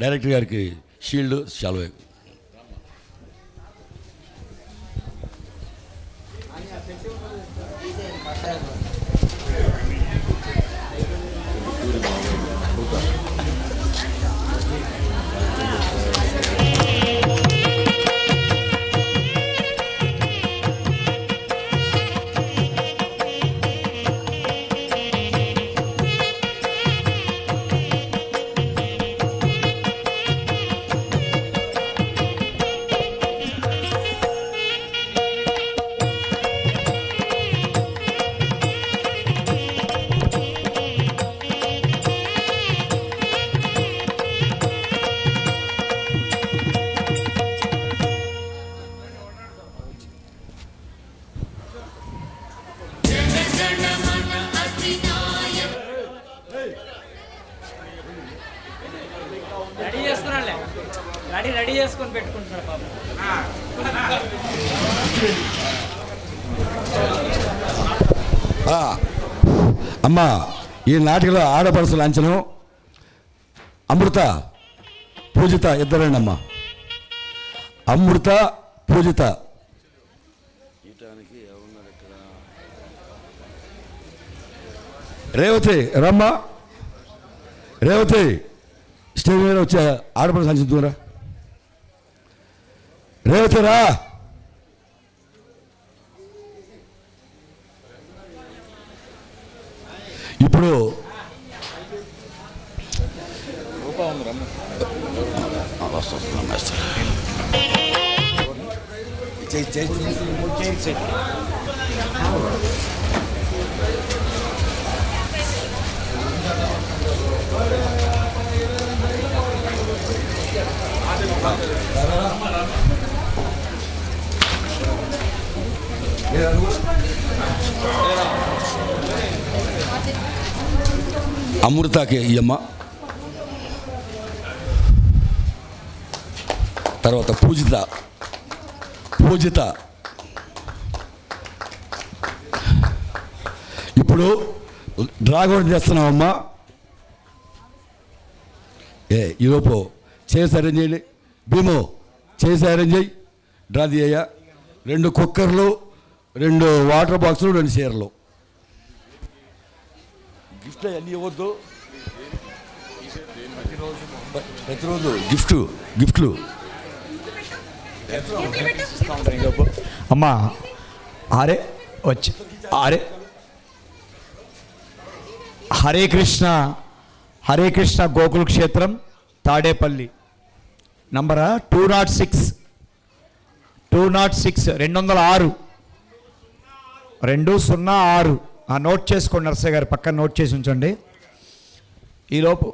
Director గారికి shield సెలవు ready చేసుకున్నాడులే ready ready చేసుకొని పెట్టుకుంటున్నాడు పాపం. ఆ, అమ్మా ఈ నాటికలో ఆడపడుసు లాంఛనం అమృత పూజిత ఇద్దరండి అమ్మా అమృత పూజిత. రేవతి రమ్మ. రేవతి స్టేజ్ మీద వచ్చే ఆడపడుసు లాంఛనం దూరా రేవతి రా. ఇప్పుడు వస్తున్నాం చేసి చేయి, చేయి, అమృతకి ఈ అమ్మ. తర్వాత పూజిత. పూజిత. ఇప్పుడు డ్రాగౌట్ చేస్తున్నామమ్మా ఏ ఈలోపు చేసి అరేంజ్ చేయండి భీమో చేసి అరేంజ్ చేయి. డ్రా తీయ రెండు కుక్కర్లు రెండు వాటర్ బాక్సులు రెండు చీరలు. గిఫ్ట్లు అన్నీ ఇవ్వద్దు. ప్రతిరోజు గిఫ్ట్ గిఫ్ట్లు అమ్మా హరే వచ్చి హరే. హరే కృష్ణ హరే కృష్ణ గోకుల్ క్షేత్రం Tadepalli. నంబరా two nought six two nought six రెండు వందల ఆరు. రెండు సున్నా ఆరు. ఆ నోట్ చేసుకోండి నర్సయ్య గారు పక్కన నోట్ చేసి ఉంచండి. ఈలోపు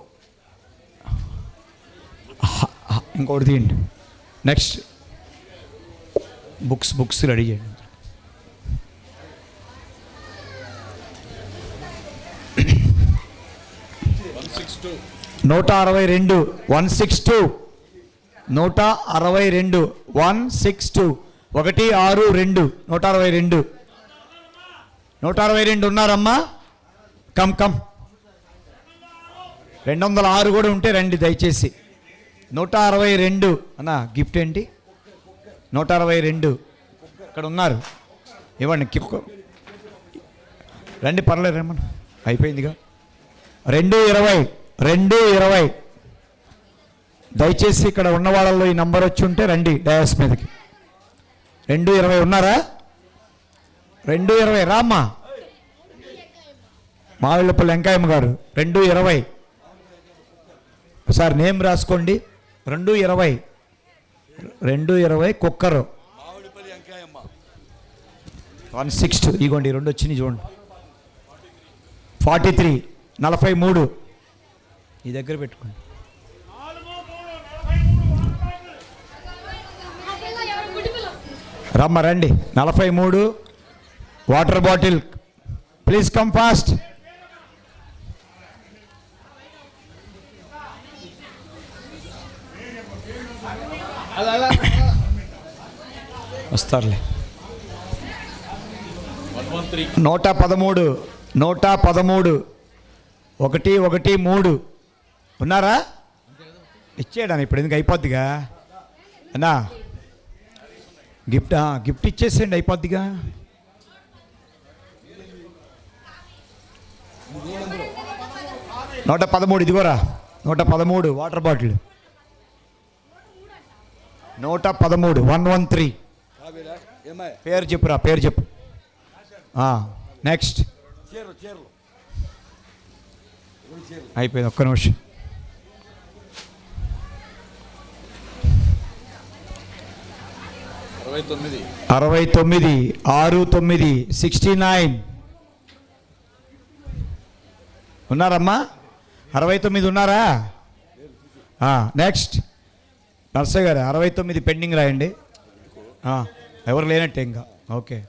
ఇంకోటి తీయండి. నెక్స్ట్ బుక్స్ బుక్స్ రెడీ చేయండి. నూట అరవై రెండు వన్ సిక్స్ టూ నూట అరవై రెండు వన్ సిక్స్ టూ ఒకటి ఆరు రెండు నూట అరవై రెండు. నూట అరవై రెండు ఉన్నారమ్మా. Come come. రెండు వందల ఆరు కూడా ఉంటే రండి దయచేసి. నూట అరవై రెండు అన్న గిఫ్ట్ ఏంటి? నూట అరవై రెండు. ఇక్కడ ఉన్నారు. ఇవ్వండి కిప్ రండి పర్లేదు రమ్మను. అయిపోయిందిగా. రెండు ఇరవై రెండు ఇరవై. దయచేసి ఇక్కడ ఉన్న వాళ్ళల్లో ఈ నంబర్ వచ్చి ఉంటే రండి డయాస్ మీదకి. రెండు ఇరవై ఉన్నారా? రెండు ఇరవై రామ్మా. మావిళ్ళపల్లి వెంకాయమ్మ గారు రెండు ఇరవై. ఒకసారి నేమ్ రాసుకోండి. రెండు ఇరవై. రెండు ఇరవై కుక్కరు. వన్ సిక్స్ ఇగోండి రెండు వచ్చింది చూడండి. ఫార్టీ త్రీ నలభై మూడు. ఈ దగ్గర పెట్టుకోండి. రమ్మ రండి. నలభై మూడు. Water bottle please come fast వస్తారులే. నూట పదమూడు నూట పదమూడు ఒకటి ఒకటి మూడు. ఉన్నారా? ఇచ్చేయడానికి ఇప్పుడు ఎందుకు అయిపోద్దిగా? అన్నా గిఫ్ట్ గిఫ్ట్ ఇచ్చేసేయండి అయిపోద్దిగా. నూట పదమూడు ఇదిగోరా. నూట పదమూడు వాటర్ బాటిల్. నూట పదమూడు వన్ వన్ త్రీ. పేరు చెప్పురా పేరు చెప్పు. నెక్స్ట్. అయిపోయింది ఒక్క నిమిషం. అరవై తొమ్మిది ఆరు తొమ్మిది సిక్స్టీ నైన్. ఉన్నారమ్మా? అరవై తొమ్మిది ఉన్నారా? నెక్స్ట్ నర్సయ్య గారు అరవై తొమ్మిది పెండింగ్ రాయండి. ఎవరు లేనట్టే ఇంకా. ఓకే.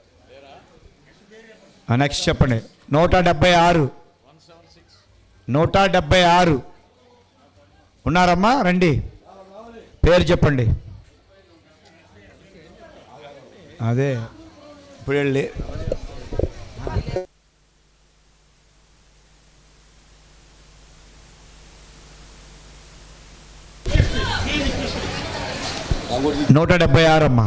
నెక్స్ట్ చెప్పండి. నూట డెబ్బై ఆరు. నూట డెబ్బై ఆరు. ఉన్నారమ్మా? రండి. పేరు చెప్పండి. అదే ఇప్పుడు వెళ్ళి నూట డెబ్బై ఆరు అమ్మా.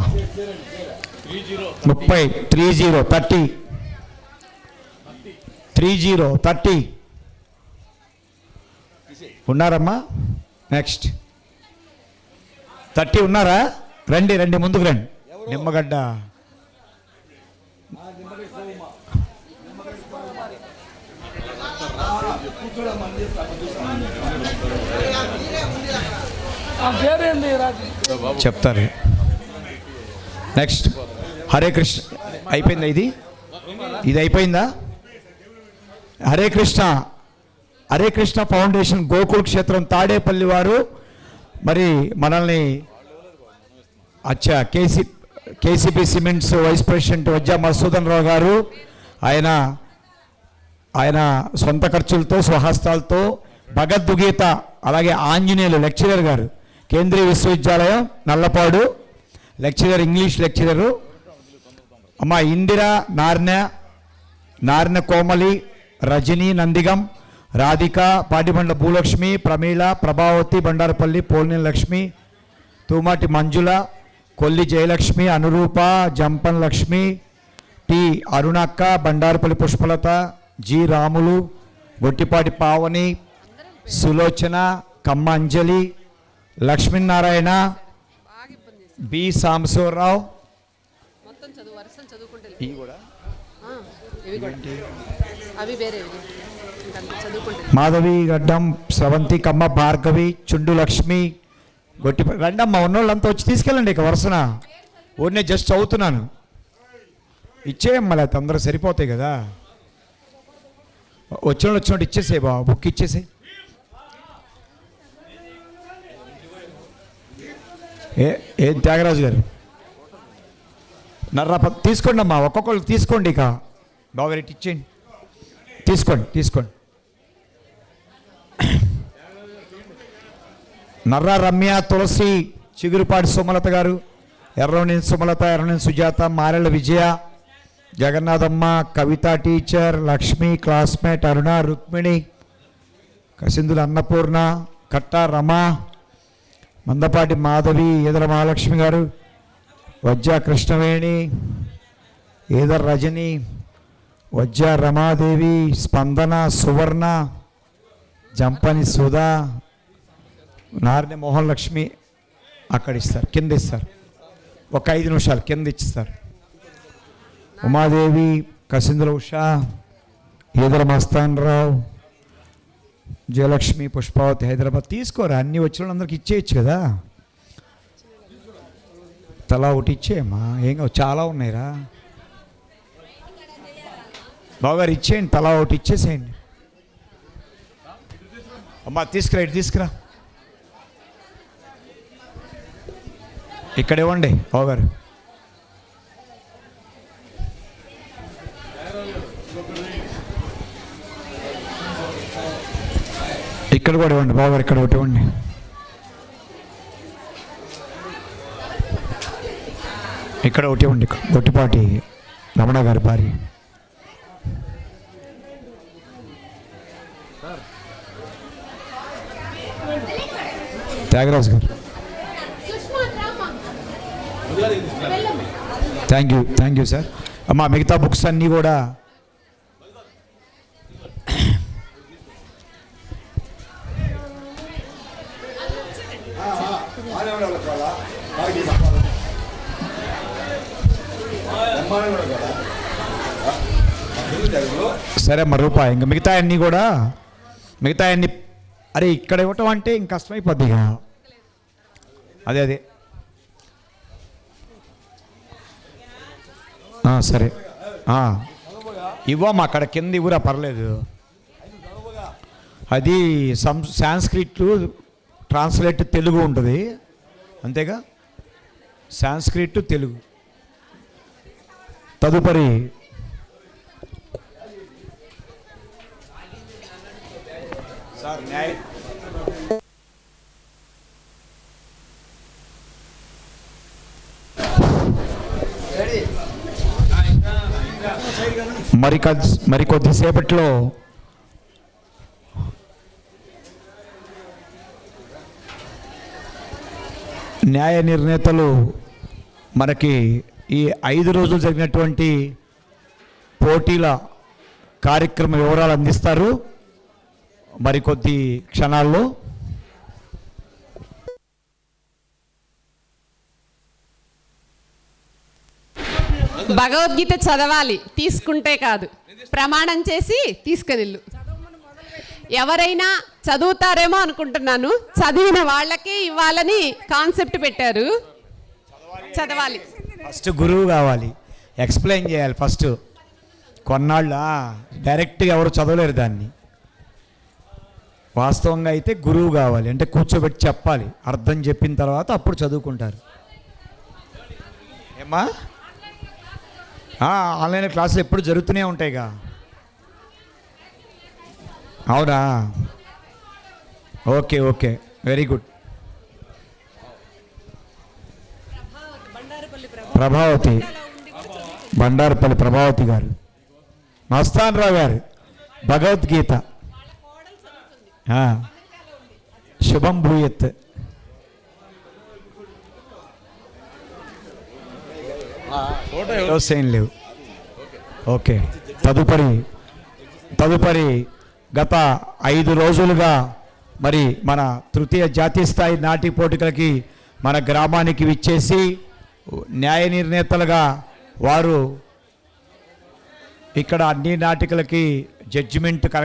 ముప్పై three zero thirty. Three zero thirty. ఉన్నారమ్మా? నెక్స్ట్. థర్టీ ఉన్నారా? రండి రండి ముందుకు రండి. నిమ్మగడ్డ. చెప్తారు నెక్స్ట్ హరే కృష్ణ. అయిపోయిందా ఇది? ఇది అయిపోయిందా? హరే కృష్ణ. హరే కృష్ణ ఫౌండేషన్ గోకుల్ క్షేత్రం తాడేపల్లి వారు. మరి మనల్ని అచ్చా KC KCP cements vice president Vajja Madhusudan Rao గారు ఆయన ఆయన సొంత ఖర్చులతో స్వహస్తాలతో భగవద్గీత అలాగే ఆంజనేయులు లెక్చరర్ గారు. కేంద్రీయ విశ్వవిద్యాలయం నల్లపాడు. Lecturer English lecturer. అమ్మ ఇందిరా నార్న నార్న కోమలి రజని నందిగం రాధిక పాటిబండ్ల భూలక్ష్మి ప్రమీళ ప్రభావతి బండారపల్లి పోలిన లక్ష్మి తూమాటి మంజుల కొల్లి జయలక్ష్మి అనురూప జంపన్ లక్ష్మి టి అరుణక్క బండారపల్లి పుష్పలత జి రాములు గొట్టిపాటి పావని సులోచన కమ్మ అంజలి లక్ష్మీనారాయణ బి. సాంబశివరావు. ఇవి కూడా. మాధవి గడ్డం స్రవంతి కమ్మ భార్గవి చుండు లక్ష్మి గొట్టి రండమ్మ ఉన్నోళ్ళంతా వచ్చి తీసుకెళ్ళండి ఇక వరుసన. ఓడినే జస్ట్ చదువుతున్నాను. ఇచ్చేయమ్మ లేకపోతే అందరూ సరిపోతాయి కదా. వచ్చిన వాళ్ళు వచ్చినట్టు ఇచ్చేసే బాబు బుక్ ఇచ్చేసే ఏ ఏం త్యాగరాజు గారు? నర్రా తీసుకోండి అమ్మా ఒక్కొక్కరు తీసుకోండి ఇక. బాగా ఇటు ఇచ్చేయండి. తీసుకోండి తీసుకోండి. నర్ర రమ్య తులసి చిగురుపాటి సుమలత గారు ఎర్రని సుమలత ఎర్రని సుజాత మారెళ్ళ విజయ జగన్నాథమ్మ కవిత టీచర్ లక్ష్మి క్లాస్మేట్ అరుణ రుక్మిణి కసిందుల అన్నపూర్ణ కట్ట రమ మందపాటి మాధవి ఈదర మహాలక్ష్మి గారు వజ్ర కృష్ణవేణి ఈదర్ రజని వజ్ర రమాదేవి స్పందన సువర్ణ జంపని సుధా నారిని మోహన్ లక్ష్మి అక్కడ ఇస్తారు కింద ఇస్తారు. ఒక ఐదు నిమిషాలు కింద ఇస్తారు ఉమాదేవి కసింద్ర ఉషా ఈదర మస్తాన్ రావు జయలక్ష్మి పుష్పావతి హైదరాబాద్ తీసుకోరా? అన్ని వచ్చిన అందరికి ఇచ్చేయచ్చు కదా. తలా ఒకటి ఇచ్చేయమ్మా. ఏం చాలా ఉన్నాయిరా. బావగారు ఇచ్చేయండి తలా ఒకటి ఇచ్చేసేయండి. అమ్మా తీసుకురా ఇటు తీసుకురా. ఇక్కడ ఇవ్వండి బావగారు. ఇక్కడ కూడా ఇవ్వండి బావగారు ఇక్కడ ఒకటి ఇవ్వండి. ఇక్కడ ఒకటి ఇవ్వండి ఇక్కడ గొట్టిపాటి రమణ గారి భార్య. త్యాగరాజు గారు. Thank you thank you sir అమ్మా మిగతా బుక్స్ అన్నీ కూడా సరే మరి రూపాయి ఇంకా మిగతా అన్నీ కూడా మిగతా అన్ని అరే ఇక్కడ ఇవ్వటం అంటే ఇంక కష్టమైపోద్ది ఇక. అదే అదే. సరే. ఇవ్వమ్మా అక్కడ కింద ఇవ్వరా పర్లేదు. అది సం సాంస్క్రిట్ ట్రాన్స్లేట్ తెలుగు ఉంటుంది. అంతేగా? సాంస్క్రిట్ తెలుగు. తదుపరి మరి కొద్ది మరి కొద్దిసేపట్లో న్యాయ నిర్ణేతలు మనకి ఈ ఐదు రోజులు జరిగినటువంటి పోటీల కార్యక్రమ వివరాలు అందిస్తారు. మరికొద్ది క్షణాల్లో భగవద్గీత చదవాలి తీసుకుంటే కాదు. ప్రమాణం చేసి తీసుకెళ్ళు ఎవరైనా చదువుతారేమో అనుకుంటున్నాను. చదివిన వాళ్ళకే ఇవ్వాలని కాన్సెప్ట్ పెట్టారు. చదవాలి. ఫస్ట్ గురువు కావాలి. ఎక్స్ప్లెయిన్ చేయాలి ఫస్ట్. కొన్నాళ్ళు? డైరెక్ట్గా ఎవరు చదవలేరు దాన్ని. వాస్తవంగా అయితే గురువు కావాలి. అంటే కూర్చోబెట్టి చెప్పాలి. అర్థం చెప్పిన తర్వాత అప్పుడు చదువుకుంటారు. ఏమ్మా? ఆన్లైన్ క్లాసులు ఎప్పుడు జరుగుతూనే ఉంటాయిగా. అవునా? Okay okay. Very good. Prabhavathi. Bandarapalli Prabhavathi గారు. మస్తాన్ రావు గారు. భగవద్గీత. శుభం భూయత్. ఫోటోస్ ఏం లేవు. ఓకే. తదుపరి తదుపరి గత ఐదు రోజులుగా మరి మన తృతీయ జాతీయ స్థాయి నాటి పోటీలకి మన గ్రామానికి విచ్చేసి న్యాయ నిర్ణేతలుగా వారు ఇక్కడ అన్ని నాటికలకి జడ్జిమెంట్ కల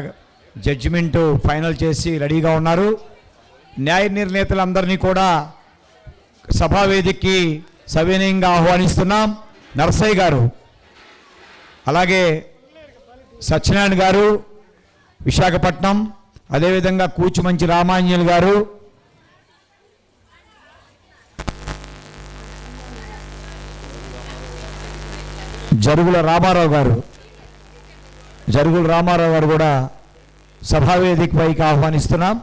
జడ్జిమెంట్ ఫైనల్ చేసి రెడీగా ఉన్నారు. న్యాయ నిర్ణేతలందరినీ కూడా సభావేదికకి సవినయంగా ఆహ్వానిస్తున్నాం. నర్సయ్య గారు అలాగే సత్యనారాయణ గారు విశాఖపట్నం అదేవిధంగా కూచిమంచి రామాంజలి గారు జరుగుల రామారావు గారు జరుగుల రామారావు గారు కూడా సభావేదిక పైకి ఆహ్వానిస్తున్నాం.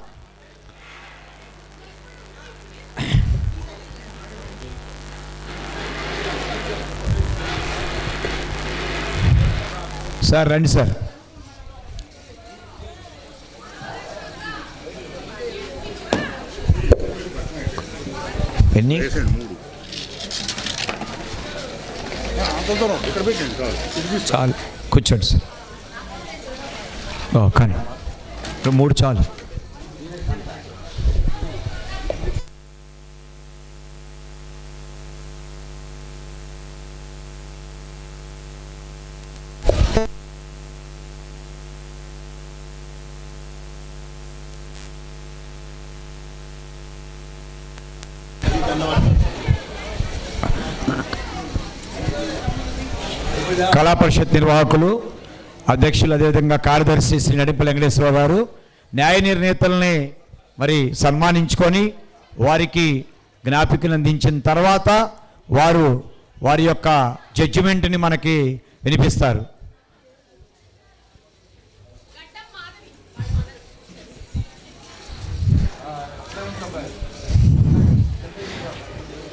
సార్ రండి సార్. ఎన్ని? చాలు కూర్చోండి సార్. కానీ మూడు చాలు. కళా పరిషత్ నిర్వాహకులు అధ్యక్షులు అదేవిధంగా కార్యదర్శి శ్రీ నడింప వెంకటేశ్వర గారు న్యాయ నిర్ణేతల్ని మరి సన్మానించుకొని వారికి జ్ఞాపికలు అందించిన తర్వాత వారు వారి యొక్క జడ్జిమెంట్ని మనకి వినిపిస్తారు.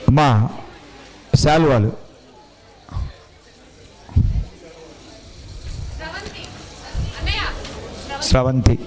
అమ్మా శాలువాలు. స్రవంతి.